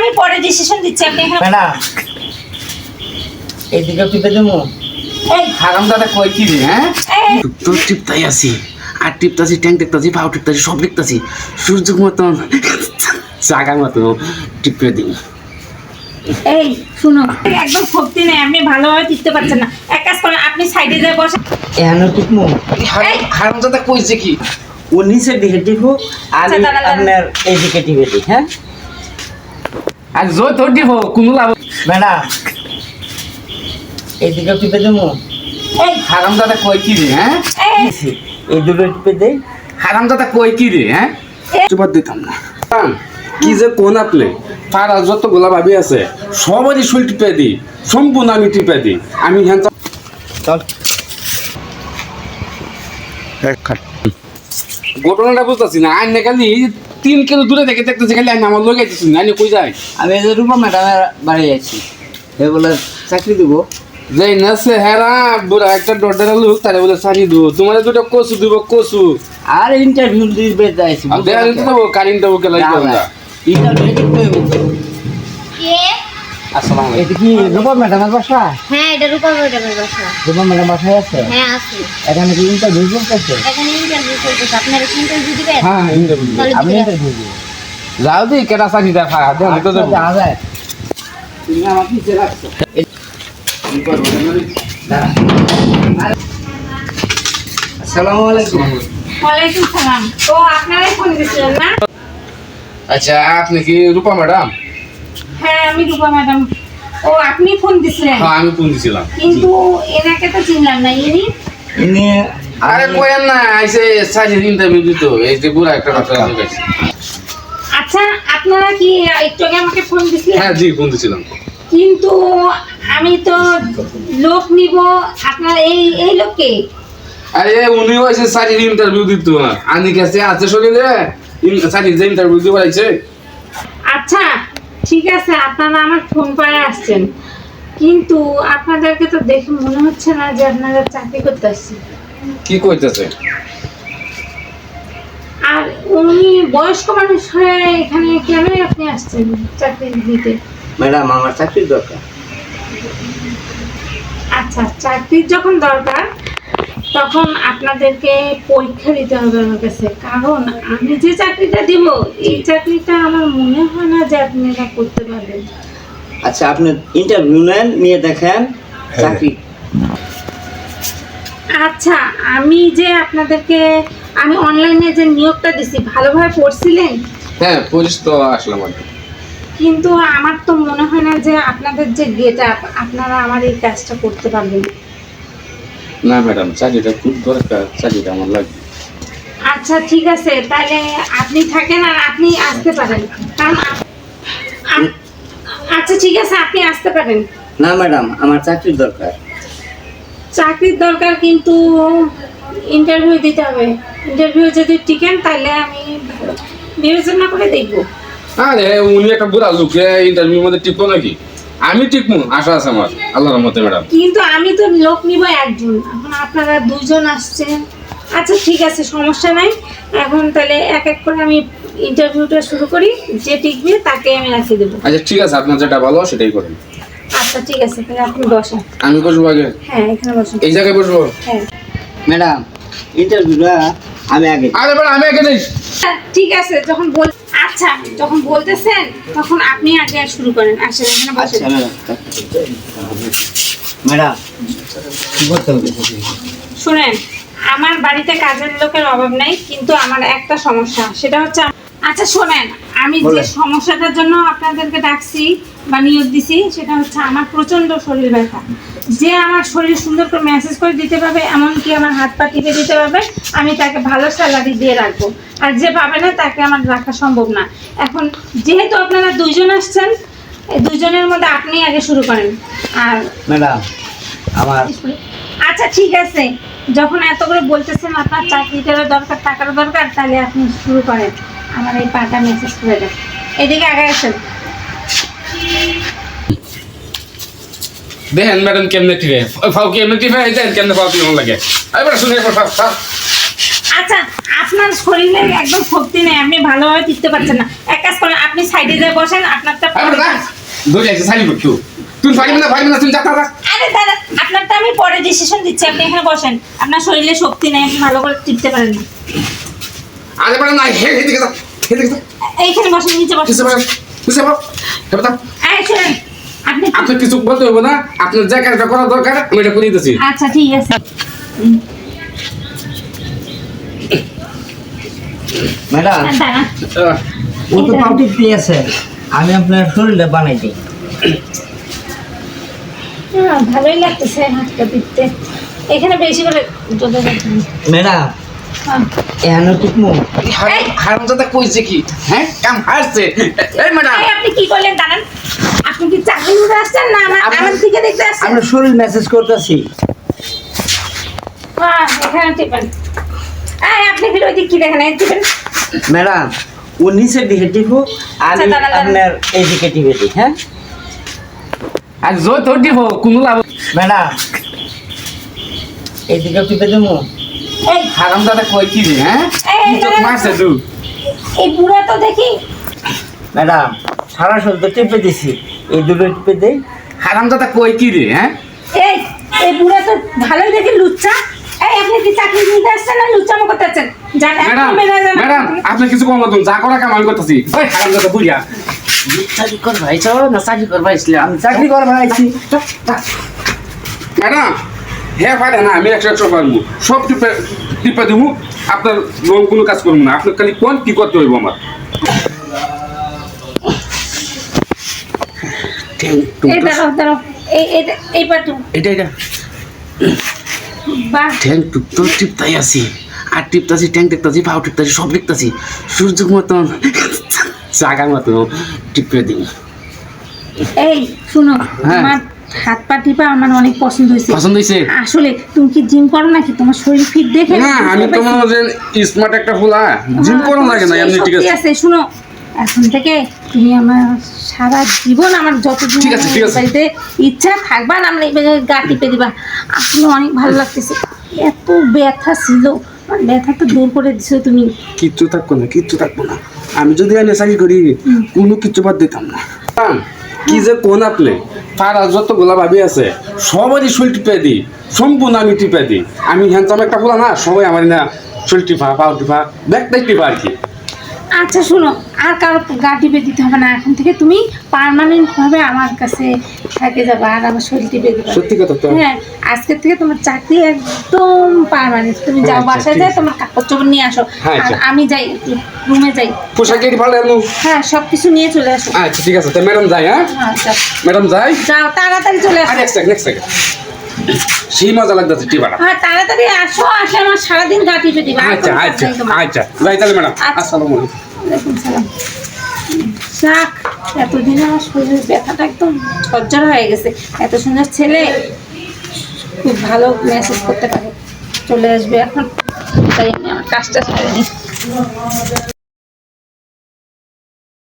আমি পরে ডিসিশন দিচ্ছি আপনি এখানে ম্যাডাম এইদিকে টিপে দেবো? এই। হারাম দাদা কই কি রে হ্যাঁ? এই, তোর টিপতাই আছি আর টিপতাছি ট্যাঙ্ক দেখতাছি পাও টিপতাছি সব দেখতাছি সূর্য মতন জাগার মতো টিপে দিই এই শুনো একদম শক্তি নেই আপনি ভালোভাবে টিপতে পারছেন না। এক কাজ করেন আপনি সাইডে যায় বসে এখানে টিপমু? হারাম দাদা কইছে কি? ও নিচের দিকে টিপু আমি আচ্ছা। আপনার এইদিকে টিপে দিই হ্যাঁ? আর জয় তোর দিব কোনো লাভ ম্যাডাম এইদিকে টিপে দেবো? এই হারাম দাদা কই কি রে হ্যাঁ? এই। দুটো টিপে দেই হারাম দাদা কই কি রে হ্যাঁ? চুপার দিতাম না। কি যে কোন আপনি? পাড়া যতগুলা ভাবি আছে সবারই শুল টিপে দিই সম্পূর্ণ আমি টিপে দিই আমি হ্যাঁ চল। ঘটনাটা বুঝতেছি না আইন খালি তিন কিলো দূরে থেকে দেখতেছি খালি আমি আমার লোক আইতেছি না কই যায়? আমি এই যে রূপা ম্যাডামের বাড়ি আছি এ বলে চাকরি দিব? যাই না সে হেরা বুড়া একটা ডডারা লোক তারে বলে চাকরি দিব। তোমার দুটো কচু দিব কচু। আর ইন্টারভিউ দিবে যাইছি আর কারেন্ট দেবো কারিন দেবো কেলা ইন্টারভিউ দিতে আসসালামু আলাইকুম। এটা কি রূপা ম্যাডামের বাসা? হ্যাঁ এটা রূপা ম্যাডামের বাসা। রূপা ম্যাডাম বাসায় আছে? হ্যাঁ আছে। এখানে কি ইন্টারভিউ করতেছে? এখানে ইন্টারভিউ চলতেছে আপনারা কি ইন্টারভিউ দিবেন? হ্যাঁ ইন্টারভিউ আমি ইন্টারভিউ দিব। যাও দি কেটা সারি দেখা দেন তো দেবো। তুমি আমার পিছে রাখছো। আসসালামু আলাইকুম। ওয়ালাইকুম সালাম। তো আপনারাই ফোন দিয়েছিলেন না? আচ্ছা আপনি কি রূপা ম্যাডাম? হ্যাঁ আমি রূপা ম্যাডাম। ও আপনি ফোন দিছিলেন? হ্যাঁ আমি ফোন দিছিলাম। কিন্তু এনাকে তো চিনলাম না ইনি? ইনি আরে কোয়েন না আইসে সারি ইন্টারভিউ দিত। এই যে বুড়া একটা কথা জিজ্ঞাসা আচ্ছা আপনারা কি একটু আগে আমাকে ফোন দিছিলেন? হ্যাঁ জি ফোন দিছিলাম। কিন্তু আমি তো লোক নিব আপনার এই এই লোককে? আরে উনি হয়েছে সারি ইন্টারভিউ দিত না। আনি কাছে আছে শরীরে? সারি যে ইন্টারভিউ দিতে আচ্ছা ঠিক আছে আপনারা আমার ফোন করে আসছেন। কিন্তু আপনাদেরকে তো দেখে মনে হচ্ছে না যে আপনারা চাকরি করতে আসছেন। কি কইতেছে? আর উনি বয়স্ক মানুষ হয়ে এখানে কেন আপনি আসছেন চাকরি দিতে? ম্যাডাম আমার চাকরির দরকার। আচ্ছা চাকরির যখন দরকার তখন আপনাদেরকে পরীক্ষা দিতে হবে আমার কাছে। কারণ আমি যে চাকরিটা দিব এই চাকরিটা আমার মনে হয় না যে আপনারা করতে পারবেন। আচ্ছা আপনি ইন্টারভিউ নেন নিয়ে দেখেন চাকরি। আচ্ছা আমি যে আপনাদেরকে আমি অনলাইনে যে নিয়োগটা দিছি ভালোভাবে পড়ছিলেন? হ্যাঁ পুলিশ তো আসলাম আর কিন্তু আমার তো মনে হয় না যে আপনাদের যে গেট আপ আপনারা আমার এই কাজটা করতে পারবেন। না ম্যাডাম চাকরিটা খুব দরকার চাকরিটা আমার লাগবে। আচ্ছা ঠিক আছে তাহলে আপনি থাকেন আর আপনি আসতে পারেন। কারণ আচ্ছা ঠিক আছে আপনি আসতে পারেন। না ম্যাডাম আমার চাকরির দরকার। চাকরির দরকার কিন্তু ইন্টারভিউ দিতে হবে। ইন্টারভিউ যদি টিকেন তাহলে আমি বিবেচনা করে দেখব। আরে উনি একটা বুড়া লোক ইন্টারভিউ মধ্যে টিপো নাকি? আমি টিপমু আশা আছে আমার আল্লাহর রহমতে ম্যাডাম। কিন্তু আমি তো লোক নিব একজন এখন আপনারা দুজন আসছেন। আচ্ছা ঠিক আছে সমস্যা নাই। এখন তাহলে এক এক করে আমি ইন্টারভিউটা শুরু করি যে টিকবে তাকে আমি রাখিয়ে দেবো। আচ্ছা ঠিক আছে আপনার যেটা ভালো সেটাই করেন। আচ্ছা ঠিক আছে তাহলে আপনি বসেন। আমি বসবো আগে? হ্যাঁ এখানে বসুন। এই জায়গায় বসবো? হ্যাঁ। ম্যাডাম ইন্টারভিউটা আমি আগে আরে ম্যাডাম আমি আগে যাই হ্যাঁ, ঠিক আছে যখন বল আচ্ছা যখন বলতেছেন তখন আপনি আগে শুরু করেন। আসেন এখানে আচ্ছা বসেন ম্যাডাম ম্যাডাম কি করতে হবে? শুনেন আমার বাড়িতে কাজের লোকের অভাব নাই কিন্তু আমার একটা সমস্যা সেটা হচ্ছে আচ্ছা শোনেন আমি যে সমস্যাটার জন্য আপনাদেরকে ডাকছি বা নিয়োগ দিছি সেটা হচ্ছে আমার প্রচণ্ড শরীর ব্যথা। যে আমার শরীর সুন্দর করে মেসেজ করে দিতে পারবে এমনকি আমার হাত পা টিপে দিতে পারবে আমি তাকে ভালো স্যালারি দিয়ে রাখব। আর যে পাবে না তাকে আমার রাখা সম্ভব না। এখন যেহেতু আপনারা দুইজন আসছেন দুজনের মধ্যে আপনি আগে শুরু করেন। আর ম্যাডাম আমার আচ্ছা ঠিক আছে। যখন এত করে বলতেছেন আপনার চাকরিটারও দরকার টাকারও দরকার তাহলে আপনি শুরু করেন। আমার এই পাটা মেসেজ করে দেন এদিকে আগে আসেন। দেখেন ম্যাডাম কেমনে টিপে ফাউ কেমনে টিপে এই দেন কেমনে ফাউ কেমন লাগে। বেটা শুনে একবার ফাউ ফাউ। আচ্ছা আপনার শরীরে একদম শক্তি নেই আপনি ভালোভাবে টিকতে পারছেন না। এক কাজ করেন আপনি সাইডে যেয়ে বসেন আপনারটা আরে পরে দাদা ধরে আছে সাইলি করতো তুই পারিবি না পারিবি না তুই যা যা আরে দাদা আপনারটা আমি পরে ডিসিশন দিচ্ছি আপনি এখানে বসেন। আপনার শরীরে শক্তি নেই আপনি ভালো করে টিকতে পারেন না। আরে বড় না হে হে দিকে যা হে দিকে যা। এইখানে বসেন নিচে কিসে বড় কিসে বড় হেবা তা এই শুনেন আপনি আপনি কিছু বলতে হবে না আপনার যা কাজটা করা দরকার আমি এটা করে দিতেছি। আচ্ছা ঠিক আছে। ম্যাডাম ও তো পাউটি দিয়েছে আমি আপনার শরীরটা বানাই দিই। হ্যাঁ, ভালোই লাগতেছে হাতটা পিটতে। এখানে বেশি করে ম্যাডাম হ্যাঁ। হারামজাদা কইছে কি? হ্যাঁ? কাম হারছে। এই ম্যাডাম। আপনি কি করলেন দাঁড়ান আপনি কি চাকরি করে আসছেন না আমার আমার দিকে দেখতে আসছেন? আমরা শরীর মেসেজ করতেছি। হ্যাঁ এখানে টিপেন এই আপনি ফির ওই কি দেখেন? এই টিপেন ম্যাডাম ও নিচের দিকে টিপু আমি আচ্ছা। আপনার এই দিকে টিপে দিই হ্যাঁ? আর তোর দিব কোনো লাভ ম্যাডাম এই দিকে টিপে দেবো? এই হারামজাদা কই কি রে হ্যাঁ? এই, দাঁড়ান। মারছে তুই এই বুড়া তো দেখি। ম্যাডাম সারা শরীর তো টিপে দিছি। এই দুটো টিপে দেই। হারামজাদা কই কি রে হ্যাঁ? এই এই বুড়া তো ভালোই দেখি লুচ্চা। এই আপনি কি চাকরি নিতে আসছেন না লুচ্চামো করতে আসছেন? জান ম্যাডাম ম্যাডাম আপনি কিছু কম মতন যা করা কাম আমি করতেছি। ওই হারামজাদা বুড়িয়া চাকরি করবা আইছ না চাকরি করবা আইসলাম আমি চাকরি করবার আইছি ম্যাডাম হ্যাঁ পারে না আমি একশো একশো পারব সব টিপে টিপে দেবো আপনার রং কোনো কাজ করব না। আপনার খালি কোন কি করতে হইব আমার? এই দাঁড়াও দাঁড়াও এই এই- এই পাটু এটা এটা। বাহ। ঠ্যাং তো টিপতাই আছি। আর টিপতাছি পাও টিপতাছি সব দেখতাছি। সূর্য মতন জাগার টিপে দিন এই শুনো হ্যাঁ। হাত পা টিপা আমার অনেক পছন্দ হয়েছে। পছন্দ হয়েছে? আসলে তুমি কি জিম করো নাকি? তোমার শরীর ফিট দেখে না আমি তো মনে হয় স্মার্ট একটা ফুলা। জিম করো লাগে না? এমনি ঠিক আছে। শুনো। এখন থেকে তুমি আমার সারা জীবন আমার যতদিন। বাড়িতে ইচ্ছা থাকবা না আমরা গা টিপে দিবা। আসলে অনেক ভালো লাগতেছে। এত ব্যথা ছিল। ব্যথা তো দূর করে দিছো তুমি। কিচ্ছু থাকব না কিচ্ছু থাকব না। আমি যদি এনে চাকরি করি কোনো কিচ্ছু বাদ দিতাম না। কি যে কোন আপনি? যত যতগুলা ভাবি আছে, সবারই শুল টিপে দিই, সম্পূর্ণ আমি টিপে দিই। আমি হ্যান্ডসাম একটা ফুলা না, সবাই আমার না শুল টিপা, পাও টিপা ব্যাগটাই টিপা আর কি। আচ্ছা শোনো আর কারও গা টিপে দিতে হবে না। এখন থেকে তুমি পার্মানেন্ট ভাবে আমার কাছে থাকে যাবে আর আমার শরীর টিপে দিবে। সত্যি কথা তো? হ্যাঁ আজকের থেকে তোমার চাকরি একদম পার্মানেন্ট তুমি যাও আচ্ছা, বাসায় যাই তোমার কাপড় চোপড় নিয়ে আসো। হ্যাঁ, আর আচ্ছা। আমি যাই রুমে যাই। পোশাক এটি ভালো এমন? হ্যাঁ সব কিছু নিয়ে চলে আসো। আচ্ছা ঠিক আছে। তো ম্যাডাম যাই হ্যাঁ? যাও। ম্যাডাম যাই যাও তাড়াতাড়ি চলে আসো। নেক্সট নেক্সট সেকেন্ড সেই মজা লাগতেছে টিপাটা হ্যাঁ তাড়াতাড়ি আসো আসলে আমার সারাদিন গা টিপে দিবা। আচ্ছা আচ্ছা আচ্ছা যাই তাহলে ম্যাডাম আচ্ছা। আসসালামু আলাইকুম। সালাম। যাক এতদিনে আমার শরীরের ব্যথাটা একদম ঝরঝর হয়ে গেছে। এত সুন্দর ছেলে খুব ভালো মেসেজ করতে পারে। চলে আসবে এখন। তাই আমি আমার কাজটা সারে দিই।